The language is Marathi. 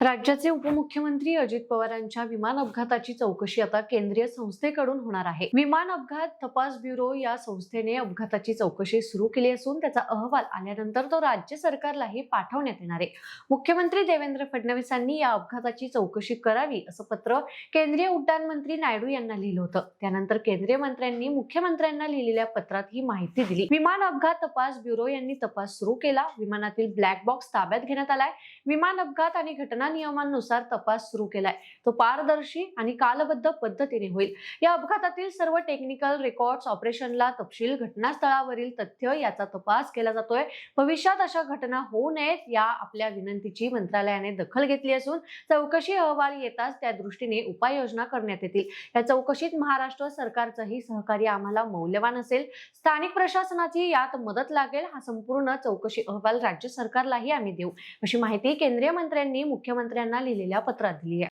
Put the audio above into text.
राज्याचे उपमुख्यमंत्री अजित पवारांच्या विमान अपघाताची चौकशी आता केंद्रीय संस्थेकडून होणार आहे. विमान अपघात तपास ब्युरो या संस्थेने अपघाताची चौकशी सुरू केली असून त्याचा अहवाल आल्यानंतर तो राज्य सरकारलाही पाठवण्यात येणार आहे. मुख्यमंत्री देवेंद्र फडणवीसांनी या अपघाताची चौकशी करावी असं पत्र केंद्रीय उड्डाण मंत्री नायडू यांना लिहिलं होतं. त्यानंतर केंद्रीय मंत्र्यांनी मुख्यमंत्र्यांना लिहिलेल्या पत्रात ही माहिती दिली. विमान अपघात तपास ब्युरो यांनी तपास सुरू केला. विमानातील ब्लॅक बॉक्स ताब्यात घेण्यात आलाय. विमान अपघात आणि घटना नियमांनुसार तपास सुरू केलाय. तो पारदर्शी आणि कालबद्ध पद्धतीने होईल. या अपघातातील सर्व टेक्निकल रेकॉर्ड्स ऑपरेशनला तपशील घटनास्थळावरील तथ्य याचा तपास केला जातोय. भविष्यात अशा घटना होऊ नयेत या आपल्या विनंतीची मंत्रालयाने दखल घेतली असून चौकशी अहवाल येताच त्या दृष्टीने उपाययोजना करण्यात येतील. या चौकशीत महाराष्ट्र सरकारचंही सहकार्य आम्हाला मौल्यवान असेल. स्थानिक प्रशासनाची यात मदत लागेल हा संपूर्ण चौकशी अहवाल राज्य सरकारलाही आम्ही देऊ. अशी माहिती केंद्रीय मंत्र्यांनी मुख्यमंत्र्यांना लिहिलेल्या पत्रात दिली आहे.